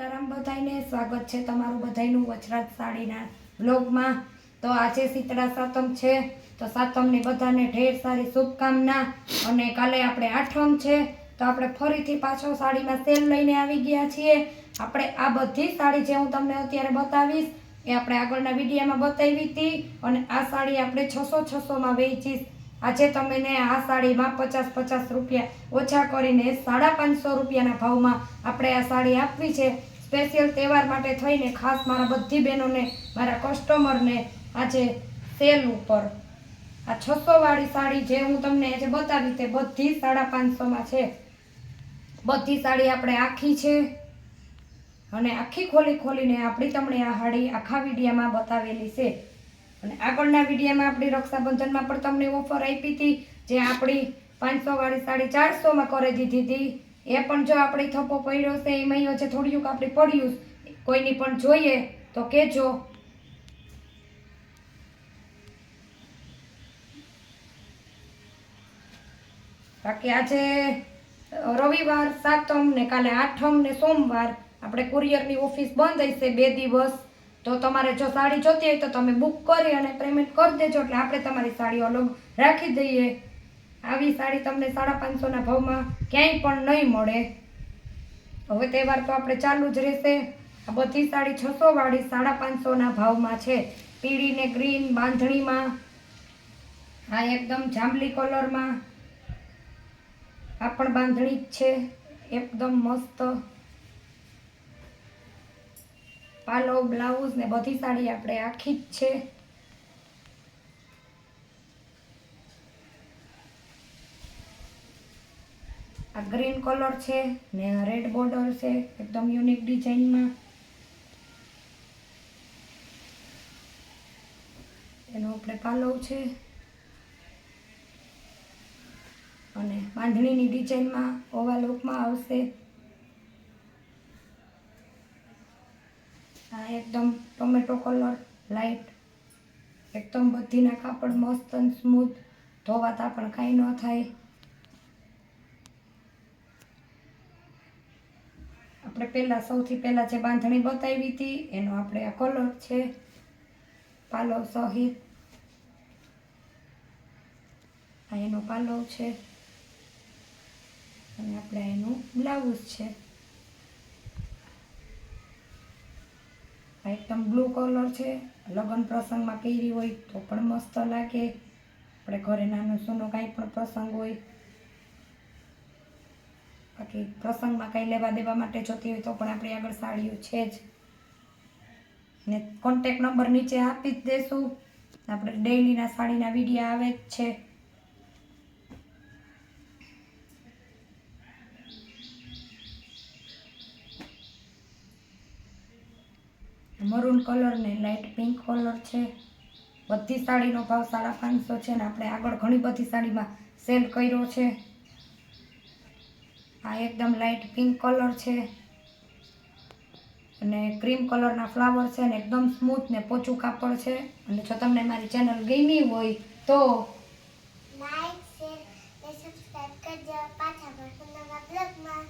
સીતારામ બધાઈને સ્વાગત છે તમારું બધાયનું વચરાજ સાડીના બ્લોગમાં. તો આજે શીતળા સાતમ છે, તો સાતમની બધાને ઢેર સારી શુભકામના અને કાલે આપણે આઠમ છે, તો આપણે ફરીથી પાછો સાડીમાં સેલ લઈને આવી ગયા છીએ. આપણે આ બધી સાડી જે હું તમને અત્યારે બતાવીશ, એ આપણે આગળના વિડીયામાં બતાવી હતી અને આ સાડી આપણે છસો છસોમાં વેચીશ. આજે તમને આ સાડીમાં પચાસ પચાસ રૂપિયા ઓછા કરીને સાડા પાંચસો રૂપિયાના ભાવમાં આપણે આ સાડી આપવી છે. સ્પેશિયલ તહેવાર માટે થઈને ખાસ મારા બધી બહેનોને, મારા કસ્ટમરને આજે સેલ ઉપર. આ છસો વાળી સાડી જે હું તમને આજે બતાવી તે બધી સાડા પાંચસોમાં છે. બધી સાડી આપણે આખી છે. અને આખી ખોલી ખોલીને આપણી તમને આ સાડી આખા વિડીયામાં બતાવેલી છે. અને આગળના વિડીયોમાં આપણી રક્ષાબંધનમાં પણ તમને ઓફર આપી હતી, જે આપણી પાંચસો વાળી સાડી ચારસોમાં કરી દીધી હતી. એ પણ જો આપણે થપ્પો પડ્યો છે એમાં છે થોડીક આપણે પડ્યું કોઈની પણ જોઈએ તો કહેજો. બાકી આજે રવિવાર, સાતમ ને કાલે આઠમ ને સોમવાર આપણે કુરિયરની ઓફિસ બંધ હશે બે દિવસ. તો તમારે જો સાડી જોતી હોય તો તમે બુક કરી અને પેમેન્ટ કરી દેજો એટલે આપણે તમારી સાડી અલગ રાખી દઈએ. આવી સાડી તમને સાડા પાંચસોના ભાવમાં ક્યાંય પણ નહીં મળે. હવે તહેવાર તો આપણે ચાલુ જ રહેશે. આ બધી સાડી છસો વાળી સાડા પાંચસોના ભાવમાં છે. પીળી ને ગ્રીન બાંધણીમાં. આ એકદમ જાંબલી કલરમાં આ પણ બાંધણી જ છે. એકદમ મસ્ત. પાલો, બ્લાઉઝ ને બધી સાડી આપણે આખી જ છે. આ ગ્રીન કલર છે ને રેડ બોર્ડર છે, એકદમ યુનિક ડિઝાઇનમાં. એનો આપણે પાલવ છે. અને બાંધણીની ડિઝાઇનમાં ઓવા લુકમાં આવશે. આ એકદમ ટોમેટો કલર લાઈટ એકદમ બધીના કાપડ મસ્ત અને સ્મૂથ ધોવાતા પણ કાંઈ ન થાય. આપણે પહેલાં સૌથી પહેલાં જે બાંધણી બતાવી હતી, એનો આપણે આ કલર છે. પાલવ સહિત. આ એનો પાલવ છે. અને આપણે એનું બ્લાઉઝ છે. આ એકદમ બ્લુ કલર છે. લગ્ન પ્રસંગમાં પહેરી હોય તો પણ મસ્ત લાગે. આપણે ઘરે નાનો સૂનો કાંઈ પણ પ્રસંગ હોય. બાકી પ્રસંગમાં કાંઈ લેવા દેવા માટે જોતી હોય તો પણ આપણી આગળ સાડીઓ છે જ. ને કોન્ટેક નંબર નીચે આપી જ દેશું. આપણે ડેઈલીના સાડીના વિડીયા આવે જ છે. મરૂન કલર ને લાઇટ પિંક કલર છે. બધી સાડીનો ભાવ સાડા પાંચસો છે ને આપણે આગળ ઘણી બધી સાડીમાં સેલ કર્યો છે. આ એકદમ લાઇટ પિંક કલર છે. અને ક્રીમ કલરના ફ્લાવર છે ને એકદમ સ્મૂથ ને પોચું કાપડ છે. અને જો તમને મારી ચેનલ ગમી હોય તો લાઈક શેર સબસ્ક્રાઇબ કરજો. પાછા મળશું નવા બ્લોગમાં